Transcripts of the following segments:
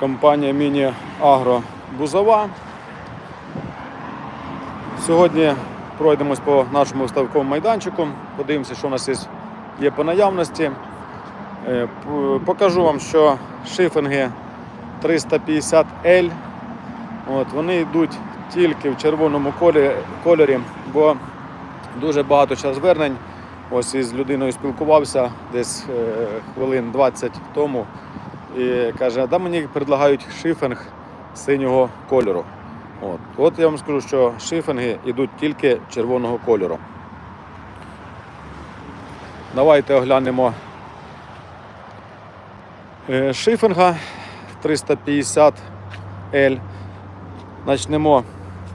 компанія Міні Агро Бузова. Сьогодні пройдемось по нашому виставковому майданчику, подивимося, що у нас є, по наявності. Е, Покажу вам, що шифинги 350L. От, вони йдуть тільки в червоному кольорі, кольорі бо дуже багато час звернень. Ось із людиною спілкувався десь е, хвилин 20 тому. І каже, да мені предлагають шифинг синього кольору. От. От я вам скажу, що шифинги йдуть тільки червоного кольору. Давайте оглянемо е, шифинга 350L. Почнемо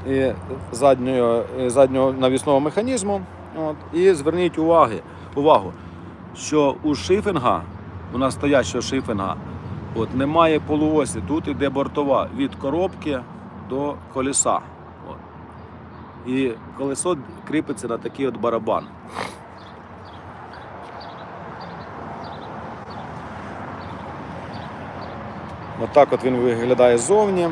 і заднього, і заднього навісного механізму. От. І зверніть уваги, увагу, що у шифінга, у настоящого шифінга, от, немає полуосі. Тут іде бортова від коробки до колеса. От. І колесо кріпиться на такий от барабан. Отак от він виглядає ззовні.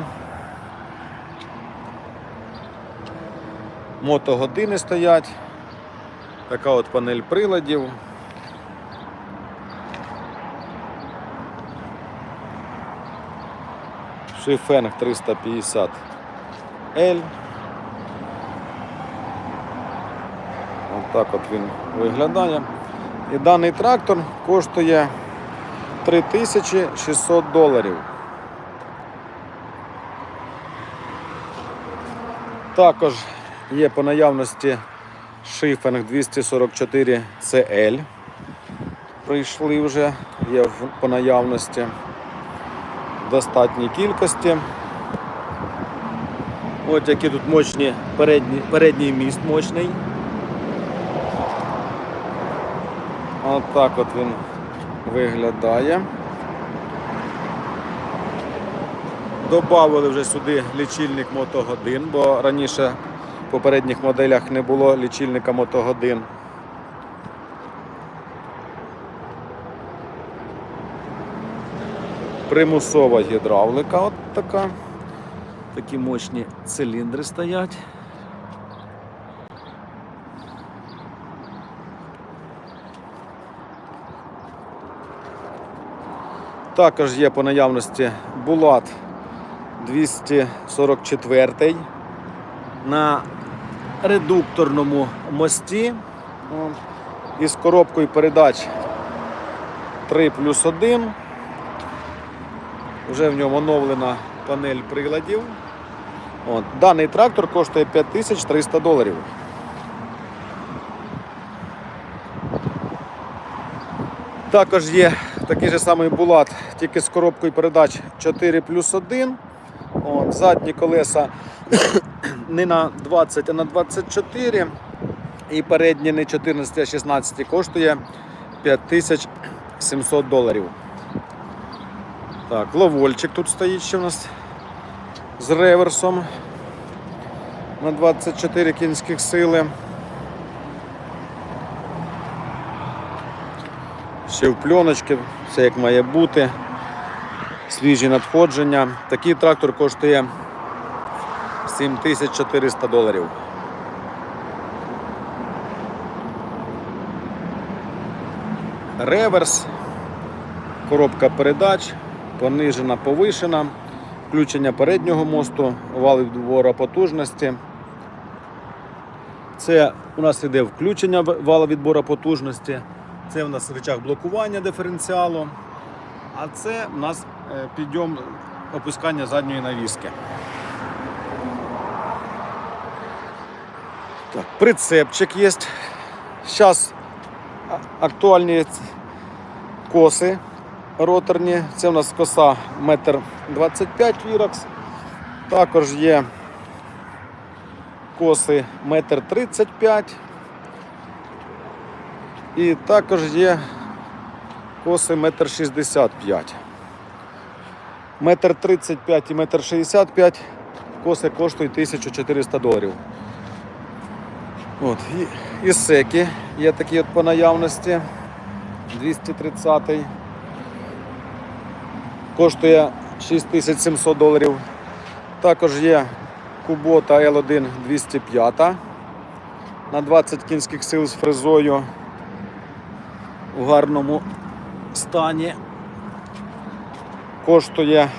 Мотогодини стоять. Така от панель приладів. Шифенг 350L. Отак от він виглядає. І даний трактор коштує 3600 доларів. Також є по наявності шифинг 244 CL. Прийшли вже, є по наявності достатній кількості. От які тут мощні передні, передній міст мощний. От так от він виглядає. Добавили вже сюди лічильник мотогодин, бо раніше в попередніх моделях не було лічильника мотогодин. Примусова гідравлика от така. Такі мощні циліндри стоять. Також є по наявності Булат 244 на редукторному мості із коробкою передач 3 плюс 1. Вже в ньому оновлена панель приладів. От. Даний трактор коштує 5300 доларів. Також є такий же самий булат, тільки з коробкою передач 4 плюс 1. От, задні колеса не на 20, а на 24. І передні не 14, а 16 коштує 5700 доларів. Так, ловольчик тут стоїть ще в нас з реверсом на 24 кінських сили. Ще в пленочці, все як має бути. Свіжі надходження. Такий трактор коштує 7400 доларів. Реверс, коробка передач, понижена, повишена, включення переднього мосту, вал відбору потужності. Це у нас йде включення вала відбору потужності. Це у нас рычаг блокування диференціалу. А це у нас е, підйом опускання задньої навіски. Так, прицепчик є. Зараз актуальні коси роторні. Це у нас коса 1,25 м Віракс. Також є коси 1,35 м. І також є коси 1,65 м. Метр 35 і метр 65 коси коштують 1400 доларів. От. І, і секи є такі от по наявності. 230 коштує 6700 доларів. Також є Кубота L1 205 на 20 кінських сил з фрезою у гарному стані. Коштує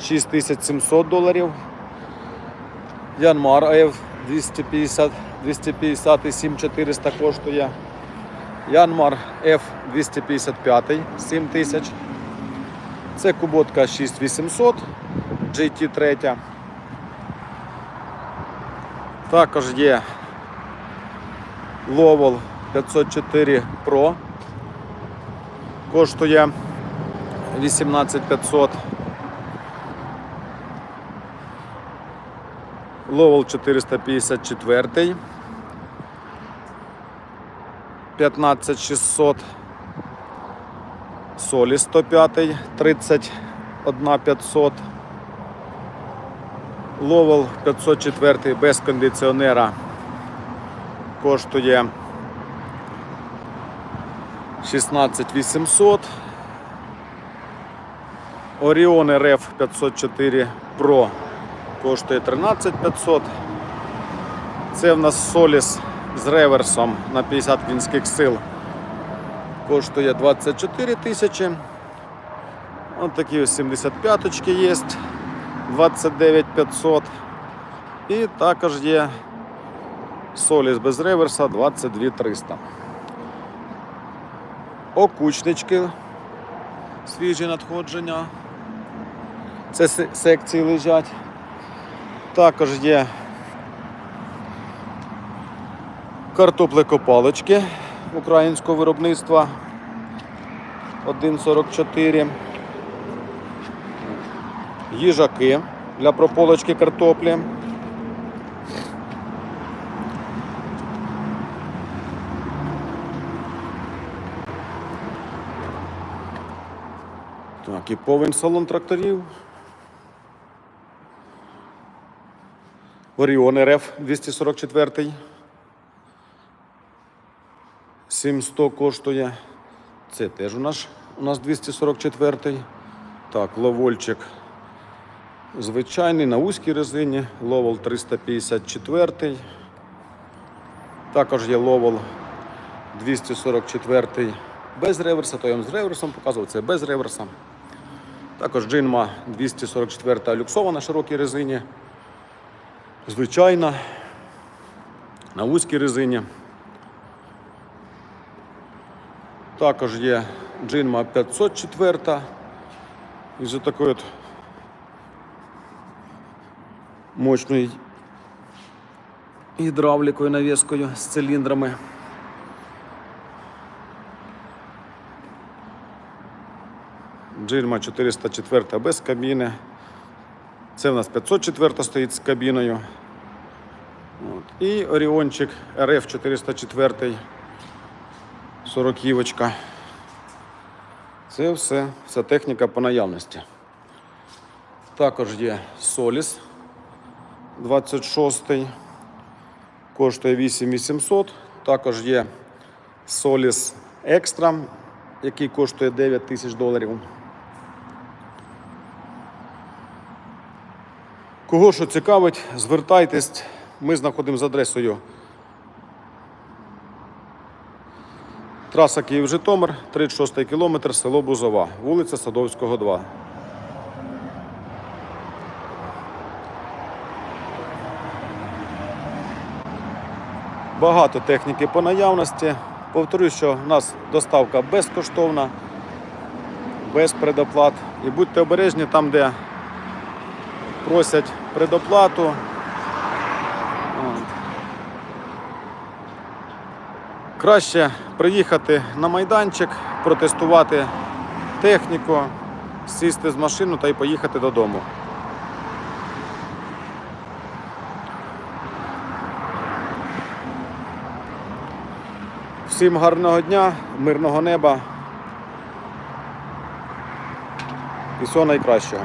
6700 доларів. Янмар АФ 250, 250 і 7400 коштує. Янмар F 255 7000. Це куботка 6800 GT3. Також є Lowell 504 Pro. Коштує 18500. Lowell 454. 15600. Солі 105, 31500. Ловел 504 без кондиціонера коштує 16800. Orion RF 504 Pro коштує 13500. Це в нас Solis з реверсом на 50 кінських сил. Коштує 24 тисячі. Ось такі ось 75 очки є. 29 500. І також є Solis без реверса 22 300. Окучнички. Свіжі надходження. Це секції лежать. Також є картоплекопалочки українського виробництва 1,44. Їжаки для прополочки картоплі. Так, і повен салон тракторів. Оріон РФ 244. 700 коштує. Це теж у нас, у нас 244. Так, ловольчик звичайний на вузькій резині. Ловол 354. Також є ловол 244 без реверса, то я вам з реверсом показував, це без реверса. Також джинма 244 люксова на широкій резині. Звичайна. На вузькій резині. Також є джинма 504 із такою от мощною гідравлікою, навіскою з циліндрами. Джинма 404 без кабіни. Це в нас 504 стоїть з кабіною. От. І Оріончик РФ 404 40 Це все, вся техніка по наявності. Також є Solis 26 коштує 8800. Також є Solis Extra, який коштує 9 тисяч доларів. Кого що цікавить, звертайтесь. Ми знаходимо з адресою Траса Київ-Житомир, 36 кілометр, село Бузова, вулиця Садовського, 2. Багато техніки по наявності. Повторюю, що в нас доставка безкоштовна, без предоплат. І будьте обережні там, де просять предоплату. Краще приїхати на майданчик, протестувати техніку, сісти з машину та й поїхати додому. Всім гарного дня, мирного неба і всього найкращого.